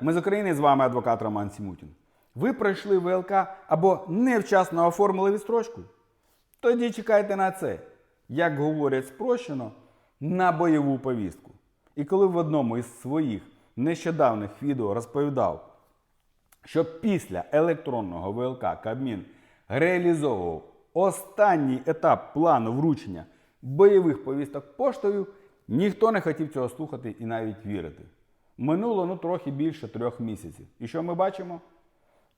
Ми з України з вами адвокат Роман Сімутін. Ви пройшли ВЛК або невчасно оформили відстрочку? Тоді чекайте на це, як говорять спрощено, на бойову повістку. І коли в одному із своїх нещодавних відео розповідав, що після електронного ВЛК Кабмін реалізовував останній етап плану вручення бойових повісток поштою, ніхто не хотів цього слухати і навіть вірити. Минуло ну трохи більше трьох місяців. І що ми бачимо?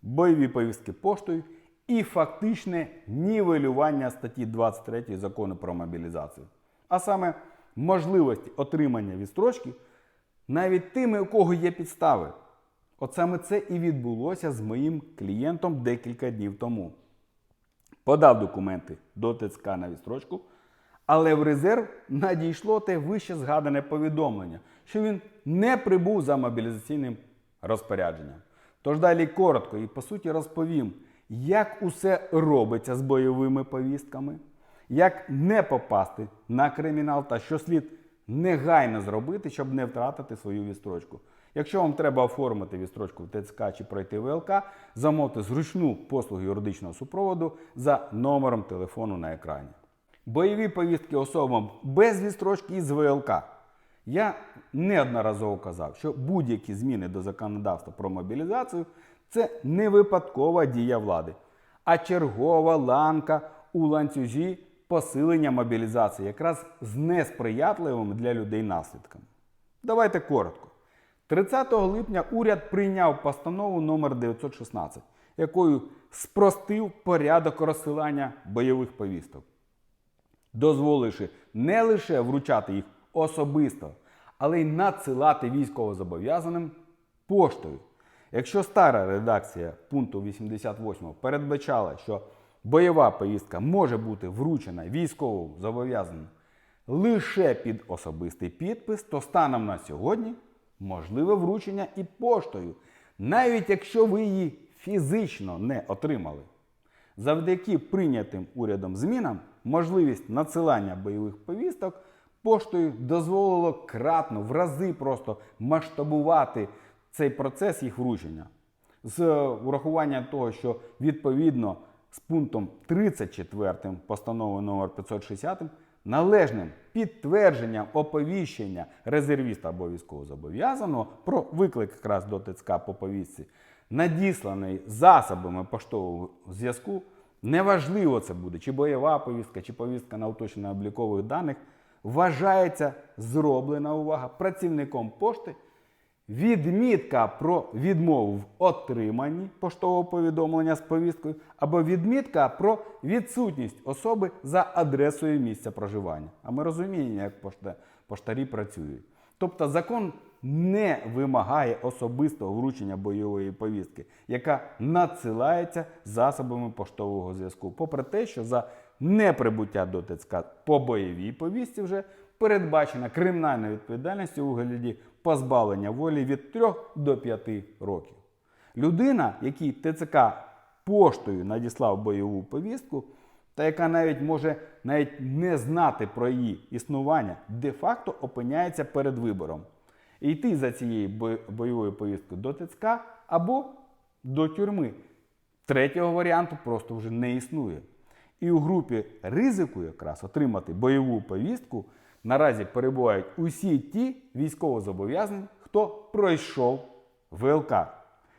Бойові повістки поштою і фактичне нівелювання статті 23 закону про мобілізацію. А саме можливості отримання відстрочки навіть тими, у кого є підстави. От саме це і відбулося з моїм клієнтом декілька днів тому. Подав документи до ТЦК на відстрочку, але в резерв надійшло те вище згадане повідомлення, що він не прибув за мобілізаційним розпорядженням. Тож далі коротко і по суті розповім, як усе робиться з бойовими повістками, як не попасти на кримінал та що слід негайно зробити, щоб не втратити свою відстрочку. Якщо вам треба оформити відстрочку в ТЦК чи пройти ВЛК, замовте зручну послугу юридичного супроводу за номером телефону на екрані. Бойові повістки особам без відстрочки із ВЛК. Я неодноразово казав, що будь-які зміни до законодавства про мобілізацію це не випадкова дія влади, а чергова ланка у ланцюжі посилення мобілізації, якраз з несприятливими для людей наслідками. Давайте коротко. 30 липня уряд прийняв постанову номер 916, якою спростив порядок розсилання бойових повісток дозволивши не лише вручати їх особисто, але й надсилати військовозобов'язаним поштою. Якщо стара редакція пункту 88 передбачала, що бойова повістка може бути вручена військовому зобов'язаним лише під особистий підпис, то станом на сьогодні можливе вручення і поштою, навіть якщо ви її фізично не отримали. Завдяки прийнятим урядом змінам можливість надсилання бойових повісток поштою дозволило кратно в рази просто масштабувати цей процес їх вручення. З урахуванням того, що відповідно з пунктом 34 постанови номер 560 належним підтвердженням оповіщення резервіста або військовозобов'язаного про виклик якраз до ТЦК по повістці, надісланий засобами поштового зв'язку, неважливо це буде, чи бойова повістка, чи повістка на уточнення облікових даних, вважається зроблена увага працівником пошти. Відмітка про відмову в отриманні поштового повідомлення з повісткою або відмітка про відсутність особи за адресою місця проживання. А ми розуміємо, як пошта- поштарі працюють. Тобто закон не вимагає особистого вручення бойової повістки, яка надсилається засобами поштового зв'язку. Попри те, що за неприбуття до ТЦК по бойовій повістці вже передбачена кримінальна відповідальність у вигляді позбавлення волі від 3 до 5 років. Людина, якій ТЦК поштою надіслав бойову повістку, та яка навіть може навіть не знати про її існування, де-факто опиняється перед вибором. Йти за цією бойовою повісткою до ТЦК або до тюрми. Третього варіанту просто вже не існує. І у групі ризику якраз отримати бойову повістку наразі перебувають усі ті військовозобов'язані, хто пройшов ВЛК.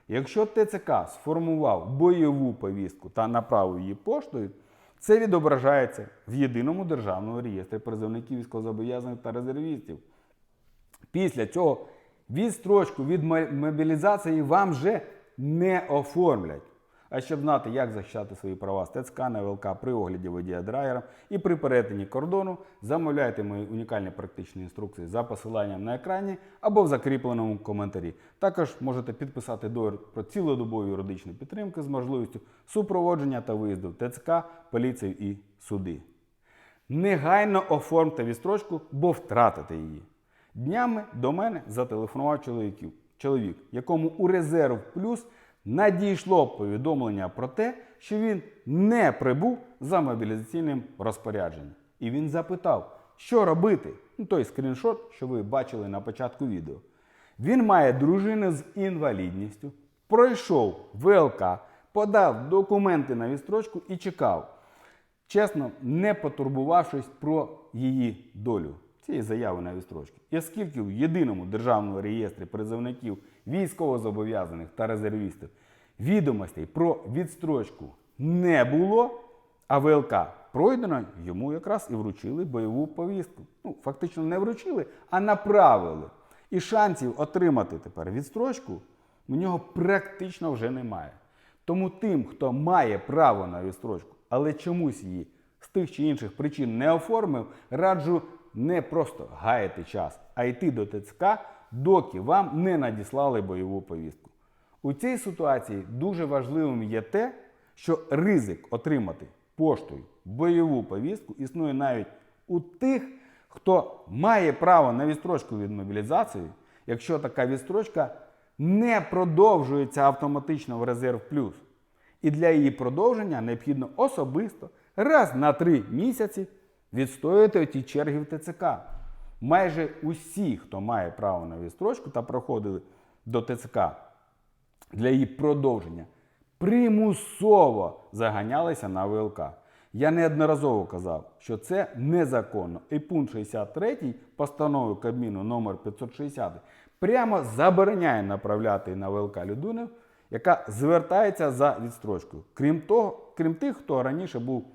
Якщо ТЦК сформував бойову повістку та направив її поштою, це відображається в єдиному державному реєстрі призовників військовозобов'язаних та резервістів. Після цього відстрочку від мобілізації вам вже не оформлять. А щоб знати, як захищати свої права з ТЦК на ВЛК при огляді водія драйвером і при перетині кордону, замовляйте мої унікальні практичні інструкції за посиланням на екрані або в закріпленому коментарі. Також можете підписати договір про цілодобову юридичну підтримку з можливістю супроводження та виїзду в ТЦК, поліцію і суди. Негайно оформте відстрочку, бо втратите її. Днями до мене зателефонував чоловіків, чоловік, якому у резерв плюс надійшло повідомлення про те, що він не прибув за мобілізаційним розпорядженням. І він запитав, що робити. Ну, той скріншот, що ви бачили на початку відео. Він має дружину з інвалідністю, пройшов ВЛК, подав документи на відстрочку і чекав, чесно, не потурбувавшись про її долю цієї заяви на відстрочку. І оскільки в єдиному державному реєстрі призовників військовозобов'язаних та резервістів відомостей про відстрочку не було, а ВЛК пройдено, йому якраз і вручили бойову повістку. Ну, фактично не вручили, а направили. І шансів отримати тепер відстрочку у нього практично вже немає. Тому тим, хто має право на відстрочку, але чомусь її з тих чи інших причин не оформив, раджу не просто гаяти час, а йти до ТЦК, доки вам не надіслали бойову повістку. У цій ситуації дуже важливим є те, що ризик отримати поштою бойову повістку існує навіть у тих, хто має право на відстрочку від мобілізації, якщо така відстрочка не продовжується автоматично в резерв плюс. І для її продовження необхідно особисто раз на три місяці відстояти ті черги в ТЦК. Майже усі, хто має право на відстрочку та проходили до ТЦК для її продовження, примусово заганялися на ВЛК. Я неодноразово казав, що це незаконно. І пункт 63 постанови Кабміну номер 560 прямо забороняє направляти на ВЛК людину, яка звертається за відстрочкою. Крім того, крім тих, хто раніше був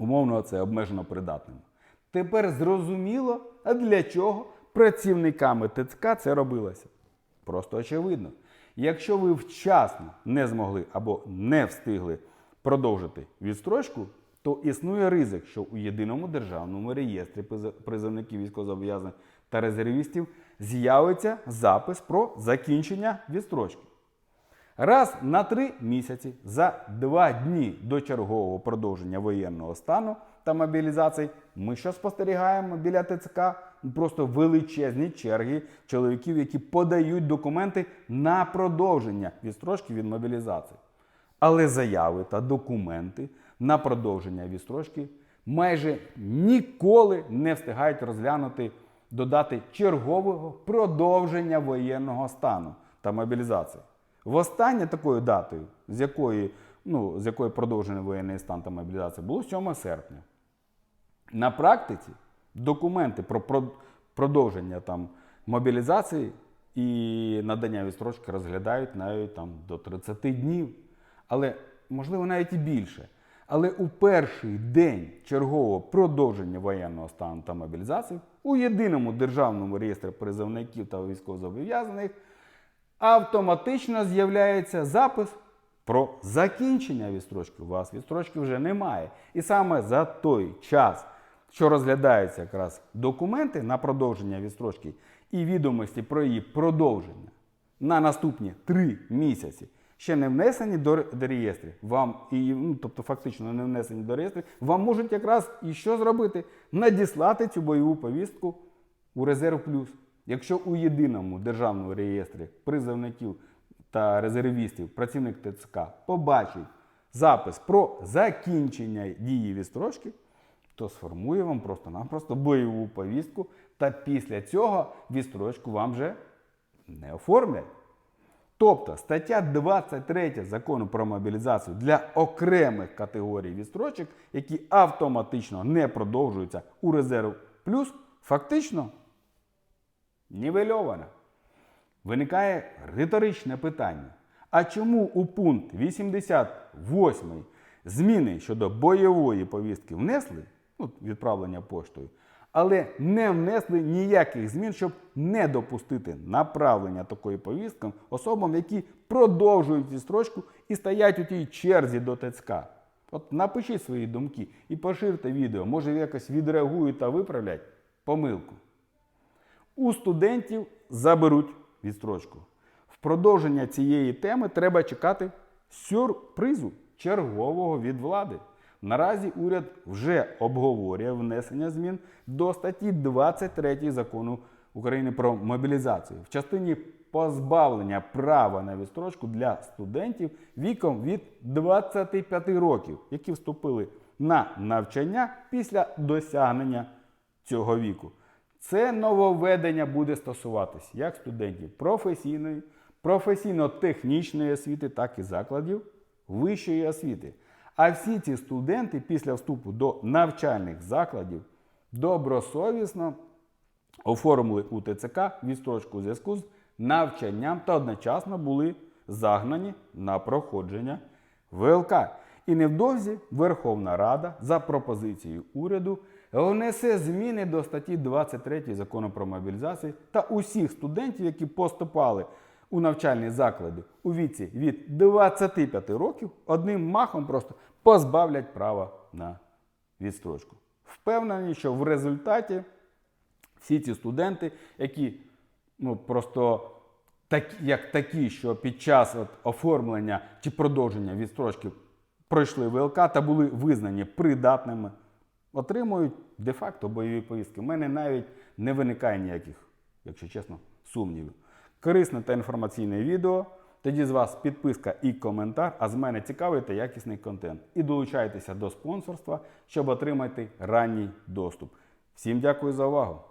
умовно це обмежено придатним. Тепер зрозуміло, а для чого працівниками ТЦК це робилося. Просто очевидно. Якщо ви вчасно не змогли або не встигли продовжити відстрочку, то існує ризик, що у єдиному державному реєстрі приз- призовників військовозобов'язаних та резервістів з'явиться запис про закінчення відстрочки. Раз на три місяці за два дні до чергового продовження воєнного стану та мобілізації ми що спостерігаємо біля ТЦК? Просто величезні черги чоловіків, які подають документи на продовження відстрочки від мобілізації. Але заяви та документи на продовження відстрочки майже ніколи не встигають розглянути додати чергового продовження воєнного стану та мобілізації. Востаннє такою датою, з якої, ну, з якої продовжений воєнний стан та мобілізація, було 7 серпня. На практиці документи про про- продовження там, мобілізації і надання відстрочки розглядають навіть там, до 30 днів, але можливо навіть і більше. Але у перший день чергового продовження воєнного стану та мобілізації у єдиному державному реєстрі призовників та військовозобов'язаних автоматично з'являється запис про закінчення відстрочки. У вас відстрочки вже немає. І саме за той час, що розглядаються якраз документи на продовження відстрочки і відомості про її продовження на наступні три місяці. Ще не внесені до, до реєстрів, вам і ну, тобто фактично не внесені до реєстрів, вам можуть якраз і що зробити? Надіслати цю бойову повістку у резерв плюс. Якщо у єдиному державному реєстрі призовників та резервістів працівник ТЦК побачить запис про закінчення дії відстрочки, то сформує вам просто-напросто бойову повістку, та після цього відстрочку вам вже не оформлять. Тобто стаття 23 закону про мобілізацію для окремих категорій відстрочок, які автоматично не продовжуються у резерв плюс, фактично нівельована. Виникає риторичне питання. А чому у пункт 88 зміни щодо бойової повістки внесли, ну, відправлення поштою, але не внесли ніяких змін, щоб не допустити направлення такої повістки особам, які продовжують відстрочку і стоять у тій черзі до ТЦК. От напишіть свої думки і поширте відео, може якось відреагують та виправлять помилку. У студентів заберуть відстрочку. В продовження цієї теми треба чекати сюрпризу чергового від влади. Наразі уряд вже обговорює внесення змін до статті 23 закону України про мобілізацію в частині позбавлення права на відстрочку для студентів віком від 25 років, які вступили на навчання після досягнення цього віку. Це нововведення буде стосуватись як студентів професійної, професійно-технічної освіти, так і закладів вищої освіти. А всі ці студенти після вступу до навчальних закладів добросовісно оформили у ТЦК відстрочку у зв'язку з навчанням та одночасно були загнані на проходження ВЛК. І невдовзі Верховна Рада за пропозицією уряду внесе зміни до статті 23 закону про мобілізацію та усіх студентів, які поступали у навчальні заклади у віці від 25 років, одним махом просто позбавлять права на відстрочку. Впевнені, що в результаті всі ці студенти, які ну, просто так, як такі, що під час от, оформлення чи продовження відстрочки пройшли ВЛК та були визнані придатними, отримують де-факто бойові повістки. У мене навіть не виникає ніяких, якщо чесно, сумнівів. Корисне та інформаційне відео. Тоді з вас підписка і коментар, а з мене цікавий та якісний контент. І долучайтеся до спонсорства, щоб отримати ранній доступ. Всім дякую за увагу!